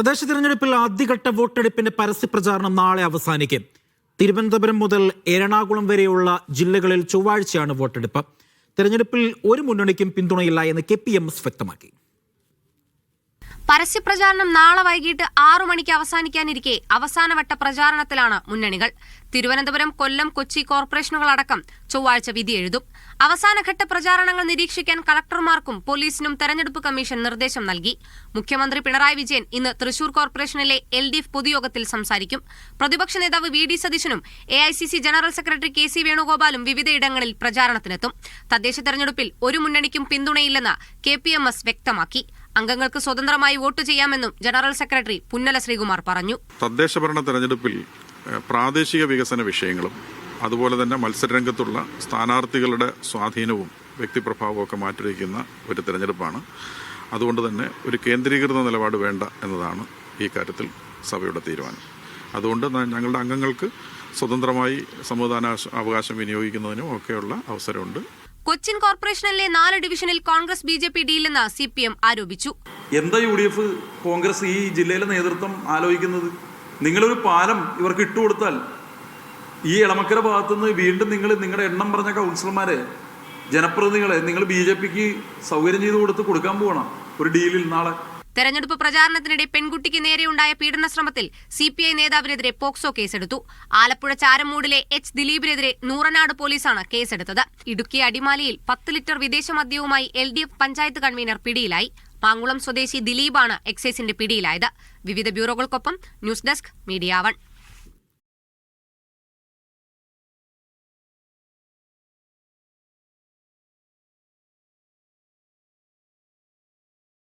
തദ്ദേശ തിരഞ്ഞെടുപ്പിൽ ആദ്യഘട്ട വോട്ടെടുപ്പിന്റെ പരസ്യപ്രചാരണം നാളെ അവസാനിക്കും. തിരുവനന്തപുരം മുതൽ എറണാകുളം വരെയുള്ള ജില്ലകളിൽ ചൊവ്വാഴ്ചയാണ് വോട്ടെടുപ്പ്. തെരഞ്ഞെടുപ്പിൽ ഒരു മുന്നണിക്കും പിന്തുണയില്ല എന്ന് കെ പി എം എസ് വ്യക്തമാക്കി. പരസ്യപ്രചാരണം നാളെ വൈകിട്ട് ആറു മണിക്ക് അവസാനിക്കാനിരിക്കെ അവസാനവട്ട പ്രചാരണത്തിലാണ് മുന്നണികൾ. തിരുവനന്തപുരം കൊല്ലം കൊച്ചി കോർപ്പറേഷനുകളടക്കം ചൊവ്വാഴ്ച വിധി എഴുതും. അവസാനഘട്ട പ്രചാരണങ്ങൾ നിരീക്ഷിക്കാൻ കളക്ടർമാർക്കും പോലീസിനും തെരഞ്ഞെടുപ്പ് കമ്മീഷൻ നിർദ്ദേശം നൽകി. മുഖ്യമന്ത്രി പിണറായി വിജയൻ ഇന്ന് തൃശൂർ കോർപ്പറേഷനിലെ എൽ ഡി എഫ് പൊതുയോഗത്തിൽ സംസാരിക്കും. പ്രതിപക്ഷ നേതാവ് വി ഡി സതീശനും A I C C general secretary K C വേണുഗോപാലും വിവിധയിടങ്ങളിൽ പ്രചാരണത്തിനെത്തും. തദ്ദേശ തെരഞ്ഞെടുപ്പിൽ ഒരു മുന്നണിക്കും പിന്തുണയില്ലെന്ന് കെ പി എം എസ് വ്യക്തമാക്കി. അംഗങ്ങൾക്ക് സ്വതന്ത്രമായി വോട്ട് ചെയ്യാമെന്നും ജനറൽ സെക്രട്ടറി പുന്നല ശ്രീകുമാർ പറഞ്ഞു. തദ്ദേശ ഭരണ തെരഞ്ഞെടുപ്പിൽ പ്രാദേശിക വികസന വിഷയങ്ങളും അതുപോലെ തന്നെ മത്സരരംഗത്തുള്ള സ്ഥാനാർത്ഥികളുടെ സ്വാധീനവും വ്യക്തിപ്രഭാവവും ഒക്കെ മാറ്റിവെക്കുന്ന ഒരു തെരഞ്ഞെടുപ്പാണ്. അതുകൊണ്ട് തന്നെ ഒരു കേന്ദ്രീകൃത നിലപാട് വേണ്ട എന്നതാണ് ഈ കാര്യത്തിൽ സഭയുടെ തീരുമാനം. അതുകൊണ്ട് ഞങ്ങളുടെ അംഗങ്ങൾക്ക് സ്വതന്ത്രമായി സമ്മതിദാന അവകാശം വിനിയോഗിക്കുന്നതിനും ഒക്കെയുള്ള അവസരമുണ്ട്. കൊച്ചിൻ കോർപ്പറേഷനിലെ നാല് ഡിവിഷനിൽ കോൺഗ്രസ് ബി ജെ പി ഡീലെന്ന് സി പി എം ആരോപിച്ചു. എന്താ യു ഡി എഫ് കോൺഗ്രസ് ഈ ജില്ലയിലെ നേതൃത്വം ആലോചിക്കുന്നത്? നിങ്ങളൊരു പാലം ഇവർക്ക് ഇട്ടുകൊടുത്താൽ ഈ എളമക്കര ഭാഗത്തുനിന്ന് വീണ്ടും നിങ്ങൾ നിങ്ങളുടെ എണ്ണം പറഞ്ഞ കൗൺസിലർമാരെ ജനപ്രതിനിധികളെ നിങ്ങൾ ബി ജെ പിക്ക് സൗകര്യം ചെയ്ത് കൊടുത്ത് കൊടുക്കാൻ പോകണം ഒരു ഡീലിൽ നാളെ. തെരഞ്ഞെടുപ്പ് പ്രചാരണത്തിനിടെ പെൺകുട്ടിക്ക് നേരെയുണ്ടായ പീഡന ശ്രമത്തിൽ സി പി ഐ നേതാവിനെതിരെ പോക്സോ കേസെടുത്തു. ആലപ്പുഴ ചാരമൂടിലെ എച്ച് ദിലീപിനെതിരെ നൂറനാട് പോലീസാണ് കേസെടുത്തത്. ഇടുക്കി അടിമാലിയിൽ പത്ത് ലിറ്റർ വിദേശ മദ്യവുമായി L D F panchayat convener പിടിയിലായി. മാങ്കുളം സ്വദേശി ദിലീപാണ് എക്സൈസിന്റെ പിടിയിലായത്. വിവിധ ബ്യൂറോകൾക്കൊപ്പം ന്യൂസ് ഡെസ്ക് മീഡിയ വൺ.